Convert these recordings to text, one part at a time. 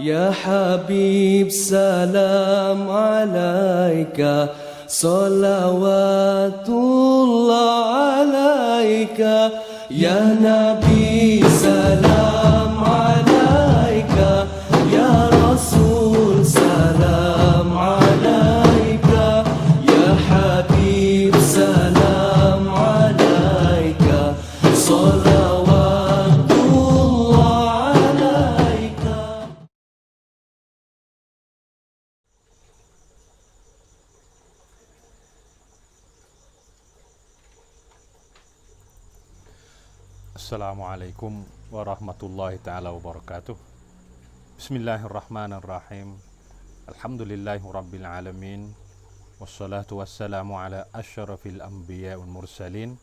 يا حبيب سلام عليك صلوات الله عليك. يا نبي سلام السلام عليكم ورحمة الله تعالى وبركاته. بسم الله الرحمن الرحيم. الحمد لله رب العالمين والصلاة والسلام على أشرف الأنبياء والمرسلين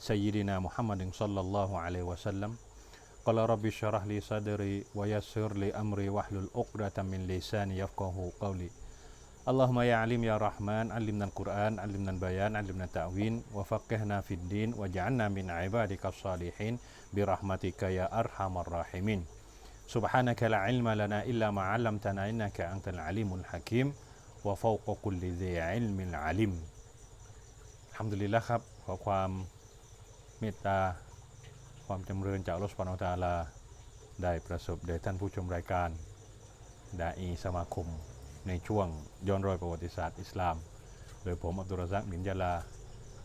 سيدنا محمد صلى الله عليه وسلم. قال رب اشرح لي صدري ويسر لي أمري واحلل عقدة من لساني يفقه قولي. اللهم يا عليم يا رحمن علمنا القرآن علمنا البيان علمنا التأوين وفقهنا في الدين واجعلنا من عبادك الصالحين برحمتك يا أرحم الراحمين سبحانك لا علم لنا إلا ما علمتنا إنك أنت العليم الحكيم وفوق كل ذي علم عليم الحمد لله ครับขอความเมตตาความจำเริญจากอัลลอฮฺสุบฮานะฮูวะตะอาลาได้ประสบแด่ท่านผู้ชมรายการ ดาอีสมาคม ในช่วงย้อนรอยประวัติศาสตร์อิสลาม โดยผมอับดุลรซักมินยาลา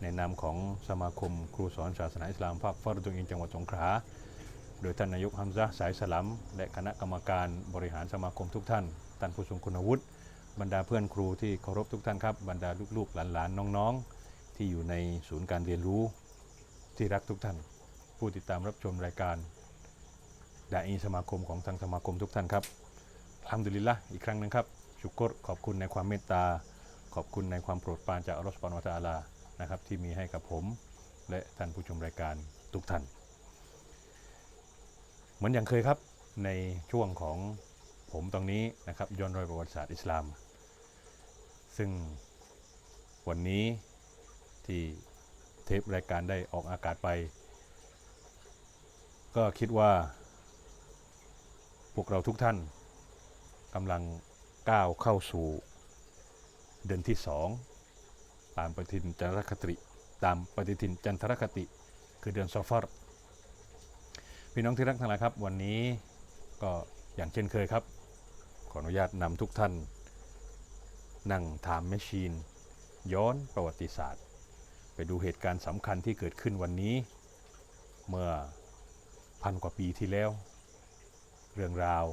ในนามของสมาคมครูสอนศาสนาอิสลามภาคฟารุตุอินจังหวัดสงขลา โดยท่านนายกฮัมซะสายสลัม และคณะกรรมการบริหารสมาคมทุกท่าน ท่านผู้ทรงคุณวุฒิ บรรดาเพื่อนครูที่เคารพทุกท่านครับ บรรดาลูกๆหลานๆน้องๆ ที่อยู่ในศูนย์การเรียนรู้ที่รักทุกท่าน ผู้ติดตามรับชมรายการดาอีสมาคมของทางสมาคมทุกท่านครับอัลฮัมดุลิลละอีกครั้งหนึงครับ ชุกรขอบคุณในความเมตตา ขอบคุณในความโปรดปรานจากอัลลอฮฺสุบานวะตอาลานะครับที่มีให้กับผมและท่านผู้ชมรายการทุกท่าน เหมือนอย่างเคยครับในช่วงของผมตรงนี้นะครับย้อนรอยประวัติศาสตร์อิสลาม ซึ่งวันนี้ที่เทปรายการได้ออกอากาศไป ก็คิดว่า พวกเราทุกท่านกำลัง ก้าวเข้าสู่เดือนที่สองตามปฏิทินจันทรคติตามปฏิทินจันทรคติ คือเดือนซอฟาร์พี่น้องที่รักทั้งหลายครับ วันนี้ก็อย่างเช่นเคยครับ ขออนุญาตนำทุกท่าน นั่งไทม์แมชชีน ย้อนประวัติศาสตร์ ไปดูเหตุการณ์สำคัญที่เกิดขึ้นวันนี้ เมื่อพันกว่าปีที่แล้ว เรื่องราว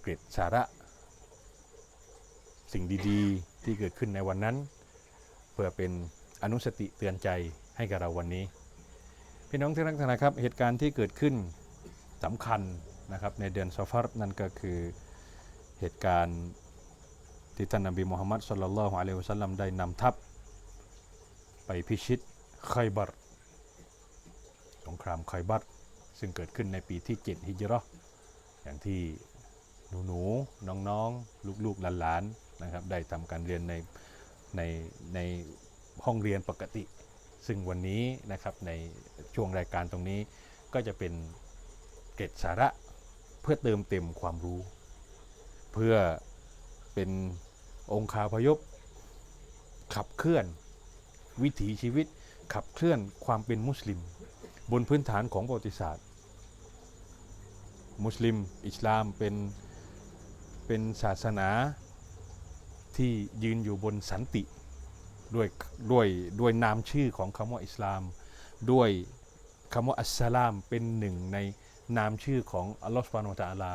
เกร็ดสาระ สิ่งดีๆ ที่เกิดขึ้นในวันนั้น เพื่อเป็นอนุสติเตือนใจให้กับเราวันนี้ พี่น้องที่รักทุกท่านะครับเหตุการณ์ที่เกิดขึ้นสำคัญนะครับในเดือนซอฟาร์นั่นก็คือเหตุการณ์ที่ท่านนบีมุฮัมมัดสุลลัลลอฮุอะลัยฮิวสัลลัมได้นำทัพ ไปพิชิตไคบัรสงครามไคบัรซึ่งเกิดขึ้นในปีที่ 7 ฮิจราะห์อย่างที่หนูหนูๆน้องๆ ลูกๆหลานๆนะครับ ได้ทำการเรียนในในในห้องเรียนปกติ ซึ่งวันนี้นะครับในช่วงรายการตรงนี้ก็จะเป็นเกร็ดสาระเพื่อเติมเต็มความรู้ เพื่อเป็นองคาพยพ ขับเคลื่อนวิถีชีวิต ขับเคลื่อนความเป็นมุสลิม บนพื้นฐานของประวัติศาสตร์ มุสลิม อิสลามเป็นเป็นศาสนา ที่ยืนอยู่บนสันติด้วยด้วยด้วยนามชื่อของคำว่าอิสลาม ด้วยคำว่าอัสสลามเป็นหนึ่งในนามชื่อของอัลลอฮฺสุบานุตะอัลลา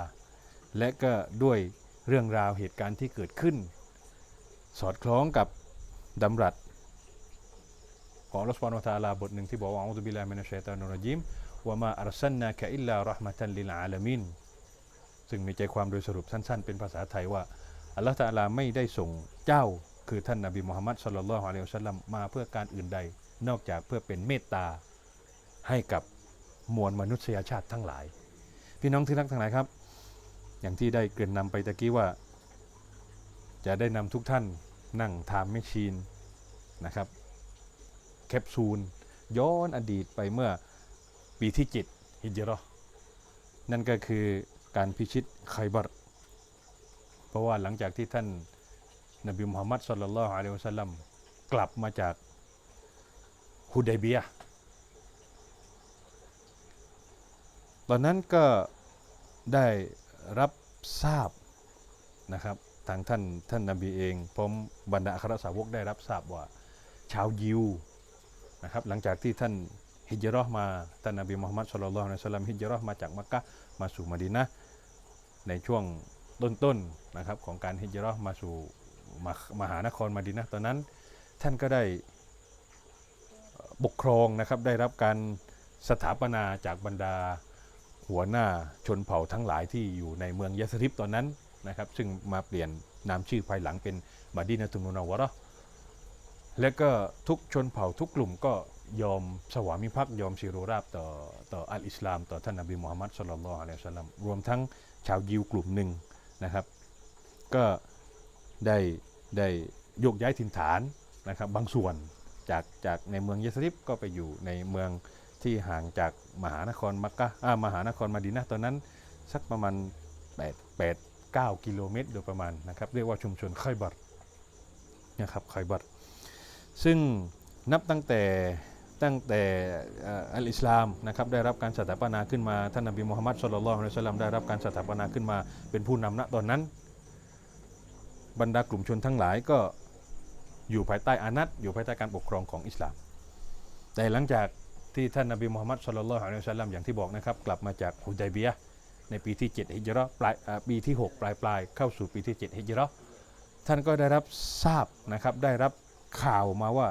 และก็ด้วยเรื่องราวเหตุการณ์ที่เกิดขึ้น สอดคล้องกับดำรัสของอัลลอฮฺสุบานุตะอัลลาบทหนึ่งที่บอกว่าอัลลอฮฺบิลลาฮิมินัชชัยตานุรจิมว่ามาอัลสันนากะอิลลาระห์มะตันลิลอาลามินซึ่งมีใจความโดยสรุปสั้น ๆ เป็นภาษาไทยว่า อัลลอฮฺตะอาลาไม่ได้ส่งเจ้าคือท่านนบีมุฮัมมัดสุลลัลลอฮุอะลัยฮิวสัลลัมมาเพื่อการอื่นใด นอกจากเพื่อเป็นเมตตาให้กับมวลมนุษยชาติทั้งหลาย พี่น้องที่รักทั้งหลายครับ อย่างที่ได้เกริ่นนำไปตะกี้ว่า จะได้นำทุกท่านนั่งไทม์แมชชีนนะครับแคปซูลย้อนอดีตไปเมื่อปีที่ 7 ฮิจเราะห์นั่นก็คือการพิชิตไคบัรเพ ราะว่าหลังจากที่ท่านนบีมุฮัมมัดสุลลัลลอฮุอะลัยฮิวะสัลลัมกลับมาจากฮุดัยเบียตอนนั้นก็ได้รับทราบนะครับทางท่านท่านนบีเองพร้อมบรรดาอัครสาวกได้รับทราบว่าชาวยิวนะครับหลังจากที่ท่านฮิจเราะห์มาท่านนบีมุฮัมมัดสุลลัลลอฮุอะลัยฮิวะสัลลัมฮิจเราะห์มาจากมักกะมาสู่มดีนะในช่วง ต้นๆนะครับของการฮิจราะห์มาสู่มามหานครมาดินะตอนนั้นท่านก็ได้ปกครองนะครับได้รับการสถาปนาจากบรรดาหัวหน้าชนเผ่าทั้งหลายที่อยู่ในเมืองยะสริบตอนนั้นนะครับซึ่งมาเปลี่ยนนามชื่อภายหลังเป็นมาดีนะตุนุนาวะเระและก็ทุกชนเผ่าทุกกลุ่มก็ยอมสวามิภักดิ์ยอมชิโรราบต่อต่ออัลอิสลาม ต่อท่านนบีมุฮัมมัดสุลลัลลอฮุอะลัยฮิสลลัมรวมทั้งชาวยิวกลุ่มหนึ่ง นะครับ ก็ได้ได้โยกย้ายถิ่นฐานนะครับบางส่วนจากจากในเมืองเยสริบก็ไปอยู่ในเมืองที่ห่างจากมหานครมักกะอ่ามหานครมาดีนะตอนนั้นสักประมาณ8 8 9 กิโลเมตรโดยประมาณนะครับเรียกว่าชุมชนไคบัรนะครับไคบัรซึ่งนับตั้งแต่ ตั้งแต่อัลอิสลามนะครับได้รับการสถาปนาขึ้นมาท่านนบีมุฮัมมัดสุลลัลลอฮุอะลัยฮิวะสัลลัมได้รับการสถาปนาขึ้นมาเป็นผู้นำณตอนนั้น บรรดากลุ่มชนทั้งหลายก็อยู่ภายใต้อานัตอยู่ภายใต้การปกครองของอิสลาม แต่หลังจากที่ท่านนบีมุฮัมมัดสุลลัลลอฮุอะลัยฮิสลลัมอย่างที่บอกนะครับกลับมาจากฮุดัยเบียะห์ในปีที่7ฮิจราะห์ปลายอ่าปีที่ 6 ปลายปลายเข้าสู่ปีที่7ฮิจราะห์ท่านก็ได้รับทราบนะครับได้รับข่าวมาว่า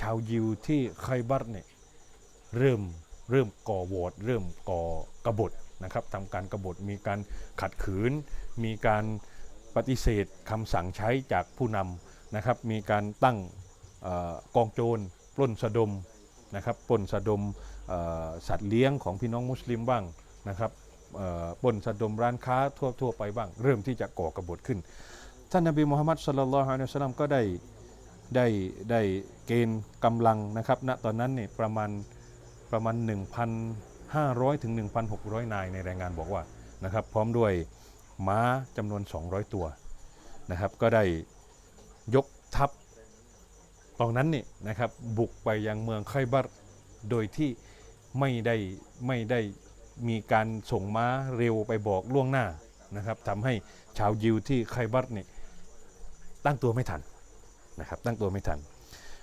ชาวยิวที่ไคบัรเนี่ยเริ่มเริ่มก่อโวตเริ่มก่อกบฏนะครับทำการกบฏมีการขัดขืน มีการปฏิเสธคำสั่งใช้จากผู้นำนะครับ มีการตั้งอกองโจรปล้นสะดมนะครับปล้นสะดมสัตว์เลี้ยงของพี่น้องมุสลิมบ้างนะครับปล้นสะดมร้านค้าทั่วทั่วไปบ้าง เริ่มที่จะก่อกบฏขึ้น ท่านนบีมุฮัมมัดสุลลัลฮุอะลัยฮิสลลัมก็ได้ ได้ได้เกณฑ์กำลังนะครับณตอนนั้นเนี่ยประมาณประมาณ 1,500 ถึง 1,600 นายในรายงานบอกว่านะครับพร้อมด้วยม้าจำนวน 200 ตัวนะครับก็ได้ยกทัพตอนนั้นเนี่ยนะครับบุกไปยังเมืองไคบัรโดยที่ไม่ได้ไม่ได้มีการส่งม้าเร็วไปบอกล่วงหน้านะครับทำให้ชาวยิวที่ไคบัรเนี่ยตั้งตัวไม่ทัน นะครับตั้งตัวไม่ทัน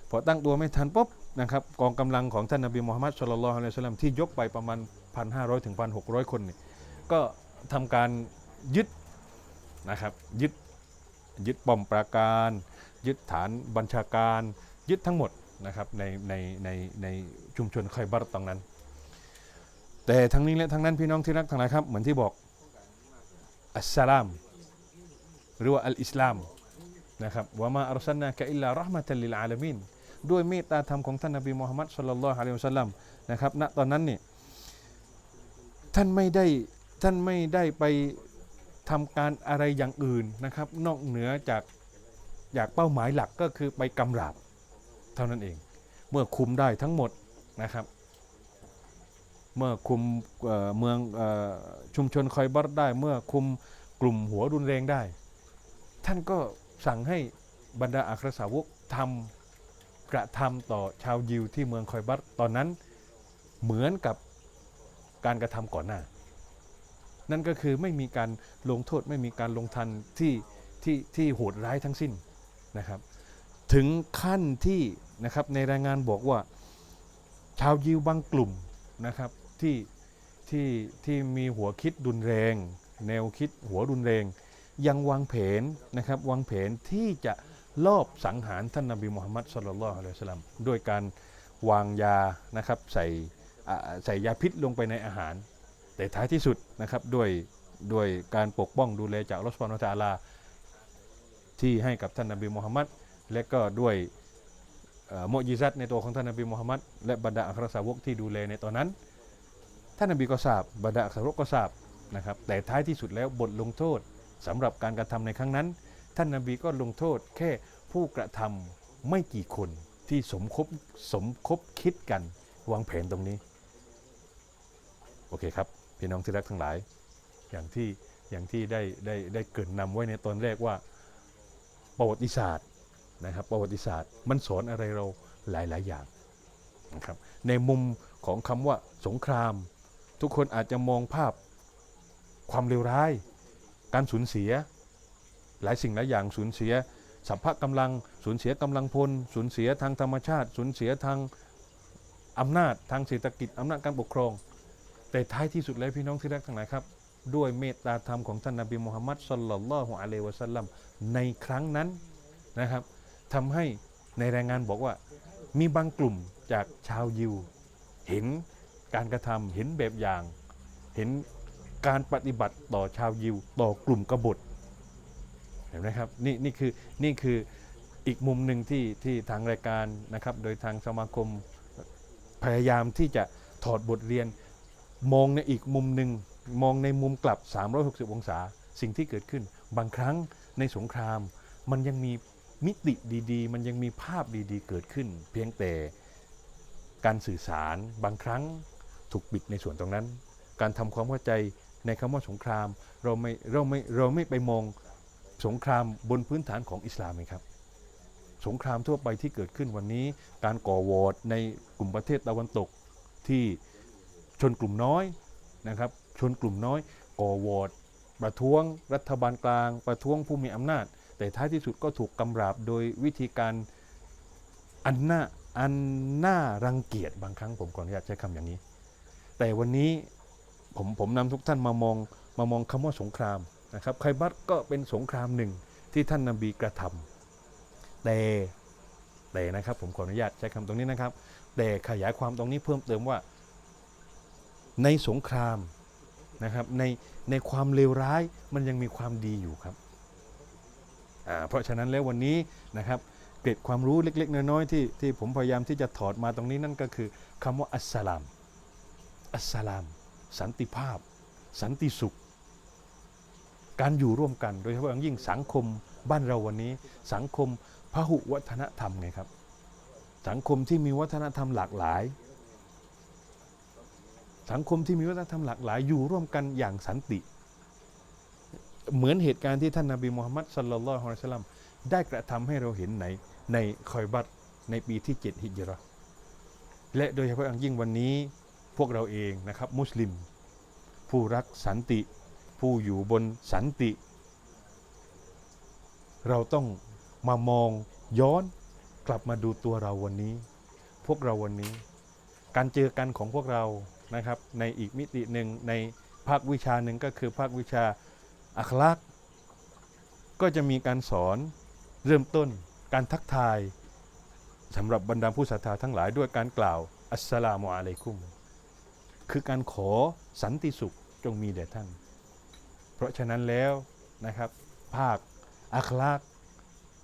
พอตั้งตัวไม่ทันปุ๊บนะครับกองกำลังของท่านนบีมูฮัมมัดสุลลัลอฮุอะลัยฮิวะสัลลัมที่ยกไปประมาณ 1,500 ถึง 1,600 คนเนี่ยก็ทำการยึดนะครับยึดยึดป้อมปราการ ยึดฐานบัญชาการ ยึดทั้งหมดนะครับในในในในชุมชนไคบัรตรงนั้น แต่ทั้งนี้และทั้งนั้นพี่น้องที่รักทั้งหลายครับ เหมือนที่บอกอัสสลาม หรือว่าอัลอิสลาม นะครับว่ามาอัลสันนากะอิลลารห์มะตัลลิลอาลามีนด้วยเมตตาธรรมของท่านนบีมูฮัมมัดสุลลัลลอฮุอะลัยฮิวะสัลลัมนะครับณตอนนั้นเนี่ยท่านไม่ได้ท่านไม่ได้ไปทำการอะไรอย่างอื่นนะครับ นอกเหนือจากจากเป้าหมายหลักก็คือไปกำราบเท่านั้นเอง เมื่อคุมได้ทั้งหมดนะครับ เมื่อคุมเเมืองอชุมชนคอยบัรได้ เมื่อคุมกลุ่มหัวรุนแรงได้ ท่านก็ สั่งให้บรรดาอัครสาวกทำกระทำต่อชาวยิวที่เมืองคอยบัตตอนนั้นเหมือนกับการกระทำก่อนหน้า นั่นก็คือไม่มีการลงโทษไม่มีการลงทันที่ที่ที่โหดร้ายทั้งสิ้นนะครับ ถึงขั้นที่นะครับในรายงานบอกว่าชาวยิวบางกลุ่มนะครับที่ที่ที่มีหัวคิดรุนแรง แนวคิดหัวรุนแรง ยังวางแผนนะครับวางแผนที่จะลอบสังหารท่านนบีมุฮัมมัดสุลลัลอฮุอะลัยฮิสลัมด้วยการวางยานะครับใส่ใส่ยาพิษลงไปในอาหาร แต่ท้ายที่สุดนะครับด้วยด้วยการปกป้องดูแลจากอัลอสุบฮานตาลา ที่ให้กับท่านนบีมุฮัมมัดและก็ด้วยเอ่อมุอญิซัตในตัวของท่านนบีมุฮัมมัดและบรรดาอัครสาวกที่ดูแลในตอนนั้น ท่านนบีก็ทราบบรรดาอัครสาวกก็ทราบนะครับแต่ท้ายที่สุดแล้วบทลงโทษ สำหรับการกระทำในครั้งนั้น ท่านนบีก็ลงโทษแค่ผู้กระทำไม่กี่คนที่สมคบสมคบคิดกันวางแผนตรงนี้ โอเคครับ พี่น้องที่รักทั้งหลาย อย่างที่อย่างที่ได้ได้ได้เกรินนำไว้ในตอนแรกว่าประวัติศาสตร์นะครับประวัติศาสตร์มันสอนอะไรเราหลาย ๆ อย่างนะครับในมุมของคำว่าสงคราม ทุกคนอาจจะมองภาพความเลวร้าย การสูญเสีย หลายสิ่งหลายอย่างสูญเสียสัพพะกำลังสูญเสียกำลังพลสูญเสียทางธรรมชาติสูญเสียทางอำนาจทางเศรษฐกิจอำนาจการปกครอง แต่ท้ายที่สุดแล้วพี่น้องที่รักทั้งหลายครับ ด้วยเมตตาธรรมของท่านนบีมุฮัมมัดสัลลัลลอฮุอะลัยวะสัลลัมในครั้งนั้นนะครับทำให้ในรายงานบอกว่ามีบางกลุ่มจากชาวยิว เห็นการกระทำเห็นแบบอย่าง เห็น การปฏิบัติต่อชาวยิวต่อกลุ่มกบฏเห็นไหมครับนี่นี่คือนี่คืออีกมุมหนึ่งที่ที่ทางรายการนะครับ โดยทางสมาคมพยายามที่จะถอดบทเรียนมองในอีกมุมหนึ่งมองในมุมกลับ 360 องศา สิ่งที่เกิดขึ้น บางครั้งในสงคราม มันยังมีมิติดีๆ มันยังมีภาพดีๆ เกิดขึ้น เพียงแต่การสื่อสารบางครั้งถูกปิดในส่วนตรงนั้น การทำความเข้าใจ ในคำว่าสงครามเราไม่เราไม่เราไม่ไปมองสงครามบนพื้นฐานของอิสลามไหมครับ สงครามทั่วไปที่เกิดขึ้นวันนี้ การก่อวอร์ดในกลุ่มประเทศตะวันตกที่ชนกลุ่มน้อยนะครับ ชนกลุ่มน้อยก่อวอร์ดประท้วงรัฐบาลกลาง ประท้วงผู้มีอำนาจ แต่ท้ายที่สุดก็ถูกกำราบโดยวิธีการอันน่าอันน่ารังเกียจบางครั้งผมขออนุญาตใช้คำอย่างนี้ แต่วันนี้ ผมผมนำทุกท่านมามองมามองคำว่าสงครามนะครับไคบัตก็เป็นสงครามหนึ่งที่ท่านนบีกระทำแต่แต่นะครับผมขออนุญาตใช้คำตรงนี้นะครับ แต่ขยายความตรงนี้เพิ่มเติมว่า ในสงครามนะครับในในความเลวร้ายมันยังมีความดีอยู่ครับเพราะฉะนั้นแล้ววันนี้นะครับเกร็ดความรู้เล็ก ๆ น้อยๆที่ที่ผมพยายามที่จะถอดมาตรงนี้นั่นก็คือคำว่าอัสสลามอัสสลาม สันติภาพ สันติสุข การอยู่ร่วมกันโดยเฉพาะอย่างยิ่งสังคมบ้านเราวันนี้ สังคมพหุวัฒนธรรมไงครับ สังคมที่มีวัฒนธรรมหลากหลาย สังคมที่มีวัฒนธรรมหลากหลาย อยู่ร่วมกันอย่างสันติ เหมือนเหตุการณ์ที่ท่านนาบีมูฮัมมัดสัลลัลลอฮุอะลัยฮิสลัมได้กระทำให้เราเห็นในในคอยบัตในปีที่ 7 ฮิจราะห์และโดยเฉพาะอย่างยิ่งวันนี้ พวกเราเองนะครับมุสลิม ผู้รักสันติ ผู้อยู่บนสันติ เราต้องมามองย้อนกลับมาดูตัวเราวันนี้ พวกเราวันนี้ การเจอกันของพวกเรานะครับ ในอีกมิติหนึ่งในภาควิชาหนึ่งก็คือภาควิชาอัคลักษ์ก็จะมีการสอนเริ่มต้นการทักทายสำหรับบรรดาผู้ศรัทธาทั้งหลายด้วยการกล่าวอัสสลามุอะลัยกุม คือการขอสันติสุขจงมีแด่ท่าน เพราะฉะนั้นแล้วนะครับ ภาคอัคลักษ์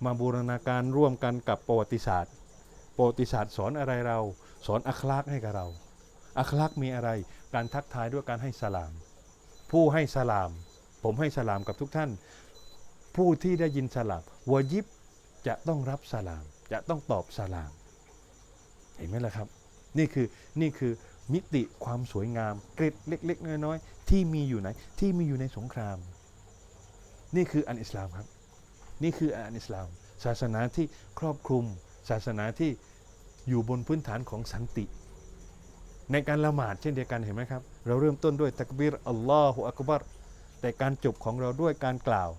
มาบูรณาการร่วมกันกับประวัติศาสตร์ประวัติศาสตร์สอนอะไรเรา สอนอัคลักษ์ให้กับเรา อัคลักษ์มีอะไรการทักทายด้วยการให้สลาม ผู้ให้สลาม ผมให้สลามกับทุกท่าน ผู้ที่ได้ยินสลามวายิบจะต้องรับสลาม จะต้องตอบสลาม เห็นไหมล่ะครับ นี่คือนี่คือ มิติความสวยงามกร็ดเล็ก ๆ น้อยๆที่มีอยู่ไหนที่มีอยู่ในสงคราม นี่คืออันอิสลามครับ นี่คืออันอิสลาม ศาสนาที่ครอบคลุม ศาสนาที่อยู่บนพื้นฐานของสันติ ในการละหมาดเช่นเดียวกันเห็นไหมครับ เราเริ่มต้นด้วยตักบีรอัลลอฮฺอักบัรแต่การจบของเราด้วยการกล่าว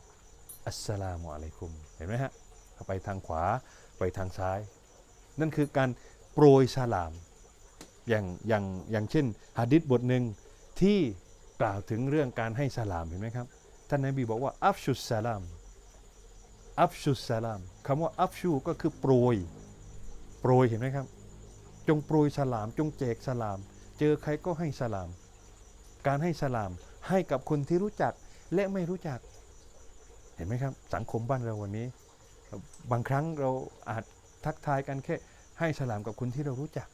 อัสสลามุอะลัยกุมเห็นไหมฮะไปทางขวาไปทางซ้าย นั่นคือการโปรยสลาม อย่างอย่างอย่างเช่นฮะดิษบทหนึ่งที่กล่าวถึงเรื่องการให้สลามเห็นไหมครับท่านนบีบอกว่าอัฟชุสสลามอัฟชุสสลามคำว่าอัฟชูก็คือโปรยโปรยเห็นไหมครับ จงโปรยสลาม จงแจกสลาม เจอใครก็ให้สลาม การให้สลามให้กับคนที่รู้จักและไม่รู้จัก เห็นไหมครับ สังคมบ้านเราวันนี้ บางครั้งเราอาจทักทายกันแค่ให้สลามกับคนที่เรารู้จัก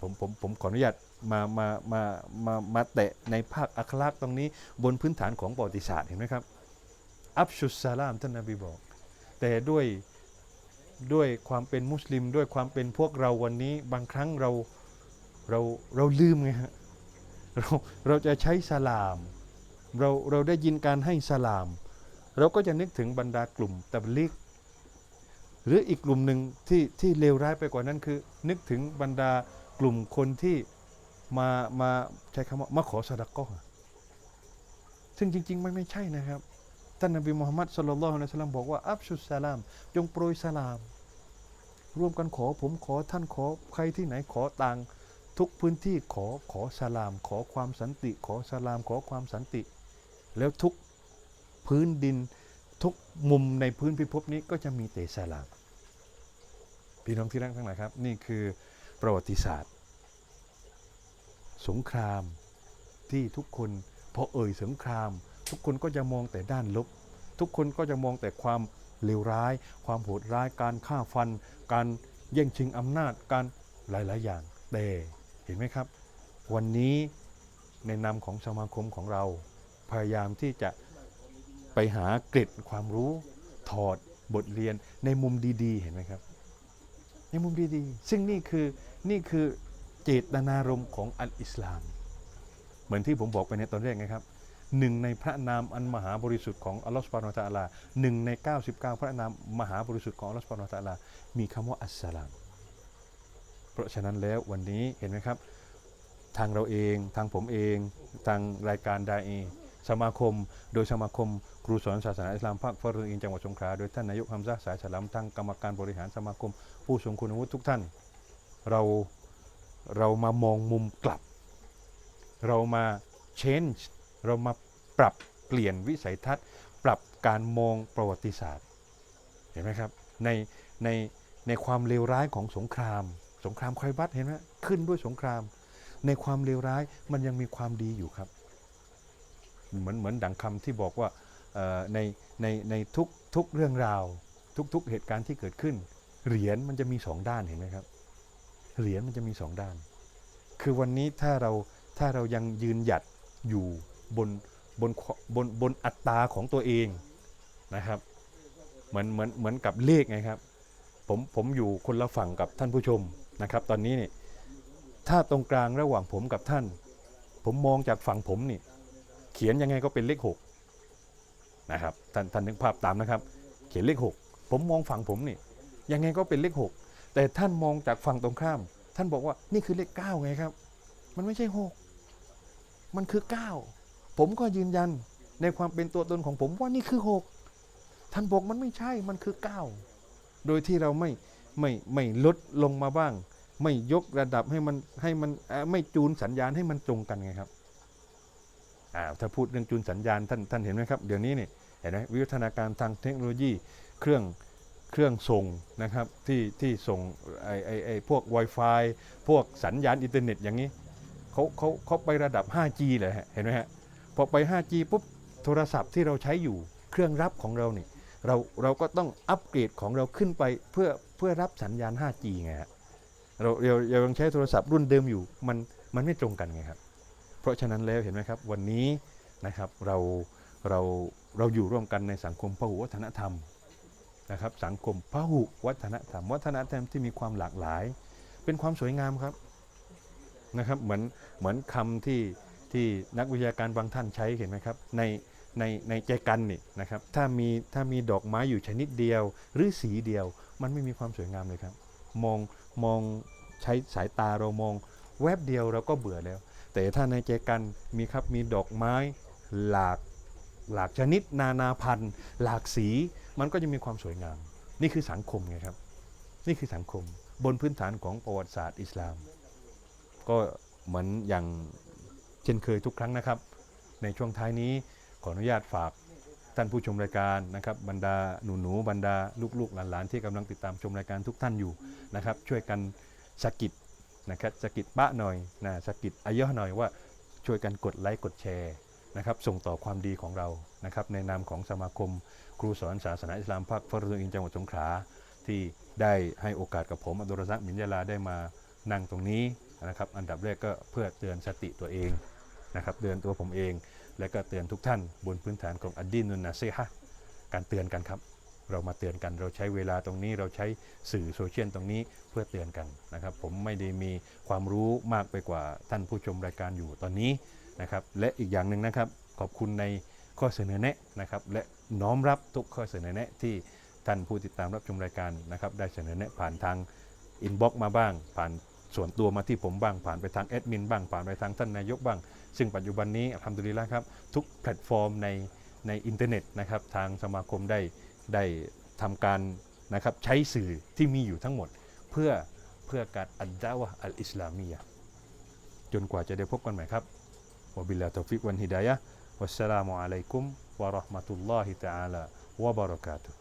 ผมผมผมขออนุญาตมามามามามาแตะในภาคอัคลากตรงนี้บนพื้นฐานของประวัติศาสตร์เห็นไหมครับ อับชุสซาลามท่านนบีบอก แต่ด้วยด้วยความเป็นมุสลิม ด้วยความเป็นพวกเราวันนี้บางครั้งเราเราเราลืมไงฮะเราเราจะใช้สลาม เราเราได้ยินการให้สลาม เราก็จะนึกถึงบรรดากลุ่มตับลิก หรืออีกกลุ่มหนึ่งที่ที่เลวร้ายไปกว่านั้นคือ นึกถึงบรรดา กลุ่มคนที่มามาใช้คำว่ามาขอสดาก้อซึ่งจริง ๆ มันไม่ใช่นะครับท่านนบีมุฮัมมัดสุลลัลลอฮุอะลัยฮิวะสัลลัมบอกว่าอับชุสสลาม จงโปรยสลาม ร่วมกันขอผมขอท่านขอใครที่ไหนขอต่าง ทุกพื้นที่ขอขอสลาม ขอความสันติ ขอสลาม ขอความสันติ แล้วทุกพื้นดินทุกมุมในพื้นพิภพนี้ก็จะมีแต่สลามพี่น้องที่รักทั้งหลายครับ นี่คือ ประวัติศาสตร์ สงครามที่ทุกคนพอเอ่ยสงคราม ทุกคนก็จะมองแต่ด้านลบ ทุกคนก็จะมองแต่ความเลวร้าย ความโหดร้ายการฆ่าฟัน การแย่งชิงอำนาจการหลาย ๆ อย่างแต่เห็นไหมครับ วันนี้ในนามของสมาคมของเราพยายามที่จะไปหาเกร็ดความรู้ถอดบทเรียนในมุมดี ๆ เห็นไหมครับ ในมุมดีๆ ซึ่งนี่คือนี่คือเจตนารมณ์ของอัลอิสลาม เหมือนที่ผมบอกไปในตอนแรกไงครับหนึ่งในพระนามอันมหาบริสุทธิ์ของอัลลอฮฺสุบานะฮูวะตะอาลาหนึ่งใน 99 พระนามมหาบริสุทธิ์ของอัลลอฮฺสุบานะฮูวะตะอาลามีคำว่าอัสสลาม เพราะฉะนั้นแล้ววันนี้เห็นไหมครับ ทางเราเองทางผมเอง ทางรายการดาเอสมาคม โดยสมาคมครูสอนศาสนาอิสลามภาคฟารุอินจังหวัดสงขลาโดยท่านนายกฮัมซะห์สายฉลามทางกรรมการบริหารสมาคม ผู้ทรงคุณวุฒิทุกท่าน เราเรามามองมุมกลับ เรามา change เรามาปรับเปลี่ยนวิสัยทัศน์ ปรับการมองประวัติศาสตร์ เห็นไหมครับ ในในในความเลวร้ายของสงคราม สงครามไคบัตเห็นไหมขึ้นด้วยสงคราม ในความเลวร้ายมันยังมีความดีอยู่ครับ เหมือนเหมือนดังคำที่บอกว่าในในในทุกทุกเรื่องราว ทุกๆเหตุการณ์ที่เกิดขึ้น เหรียญมันจะมีสองด้านเห็นไหมครับ เหรียญมันจะมีสองด้าน คือวันนี้ถ้าเราถ้าเรายังยืนหยัดอยู่บนบนบนบนอัตราของตัวเองนะครับ เหมือนเหมือนเหมือนกับเลขไงครับ ผมผมอยู่คนละฝั่งกับท่านผู้ชมนะครับ ตอนนี้เนี่ยถ้าตรงกลางระหว่างผมกับท่าน ผมมองจากฝั่งผมนี่ เขียนยังไงก็เป็นเลขหกนะครับท่านท่านนึกภาพตามนะครับ เขียนเลขหกผมมองฝั่งผมนี่ ยังไงก็เป็นเลขหกแต่ท่านมองจากฝั่งตรงข้าม ท่านบอกว่านี่คือเลขเก้าไงครับ มันไม่ใช่หกมันคือเก้าผมก็ยืนยันในความเป็นตัวตนของผมว่านี่คือหกท่านบอกมันไม่ใช่มันคือเก้าโดยที่เราไม่ไม่ไม่ลดลงมาบ้าง ไม่ยกระดับให้มันให้มันไม่จูนสัญญาณให้มันตรงกันไงครับอ่าถ้าพูดเรื่องจูนสัญญาณท่านท่านเห็นไหมครับ เดี๋ยวนี้เนี่ยเห็นไหมวิวัฒนาการทางเทคโนโลยีเครื่อง เครื่องส่งนะครับที่ที่ส่งไอไอไอพวก Wi-Fi พวกสัญญาณอินเทอร์เน็ตอย่างนี้เขาเขาเขาไประดับ 5G เลยฮะเห็นไหมฮะพอไป 5G ปุ๊บโทรศัพท์ที่เราใช้อยู่เครื่องรับของเราเนี่ยเราเราก็ต้องอัปเกรดของเราขึ้นไปเพื่อเพื่อรับสัญญาณ 5G ไงฮะเราเราเรายังใช้โทรศัพท์รุ่นเดิมอยู่มันมันไม่ตรงกันไงครับ เพราะฉะนั้นแล้วเห็นไหมครับวันนี้นะครับเราเราเราอยู่ร่วมกันในสังคมพหุวัฒนธรรม นะครับสังคมพหุวัฒนธรรมวัฒนธรรมที่มีความหลากหลาย เป็นความสวยงามครับนะครับเหมือนเหมือนคำที่ที่นักวิทยาการบางท่านใช้เห็นไหมครับในในในใจกันนี่นะครับถ้ามีถ้ามีดอกไม้อยู่ชนิดเดียว หรือสีเดียว มันไม่มีความสวยงามเลยครับ มองมองใช้สายตาเรามองแวบเดียวเราก็เบื่อแล้ว แต่ถ้าในใจกันมีครับมีดอกไม้หลากหลากชนิดนานาพันธุ์ หลากสี มันก็จะมีความสวยงาม นี่คือสังคมไงครับ นี่คือสังคมบนพื้นฐานของประวัติศาสตร์อิสลาม ก็เหมือนอย่างเช่นเคยทุกครั้งนะครับ ในช่วงท้ายนี้ขออนุญาตฝากท่านผู้ชมรายการนะครับบรรดาหนูหนูๆบรรดาลูกๆหลานๆที่กำลังติดตามชมรายการทุกท่านอยู่นะครับ ช่วยกันสกิดนะครับสกิดปะหน่อยนะสกิดอายะหน่อยว่าช่วยกันกดไลค์กดแชร์ นะครับส่งต่อความดีของเรานะครับในนามของสมาคม ครูสอนศาสนาอิสลามภาคฟารุอินจังหวัดสงขลาที่ได้ให้โอกาสกับผมอับดุลรซักมินยาลาได้มานั่งตรงนี้นะครับอันดับแรกก็เพื่อเตือนสติตัวเองนะครับเตือนตัวผมเอง และก็เตือนทุกท่านบนพื้นฐานของอัดดีนุนนาเซฮะการเตือนกันครับ เรามาเตือนกันเราใช้เวลาตรงนี้เราใช้สื่อโซเชียลตรงนี้เพื่อเตือนกันนะครับ ผมไม่ได้มีความรู้มากไปกว่าท่านผู้ชมรายการอยู่ตอนนี้ นะครับและอีกอย่างหนึ่งนะครับขอบคุณในข้อเสนอแนะนะครับและน้อมรับทุกข้อเสนอแนะที่ท่านผู้ติดตามรับชมรายการนะครับได้เสนอแนะผ่านทางอินบ็อกมาบ้าง ผ่านส่วนตัวมาที่ผมบ้างผ่านไปทางแอดมินบ้างผ่านไปทางท่านนายกบ้าง ซึ่งปัจจุบันนี้อัลฮัมดุลิลละครับทุกแพลตฟอร์มในในอินเทอร์เน็ตนะครับทางสมาคมได้ได้ทำการนะครับใช้สื่อที่มีอยู่ทั้งหมดเพื่อเพื่อการอัดดาวะอัลอิสลามียจนกว่าจะได้พบกันใหม่ครับ วะบิลลาฮิต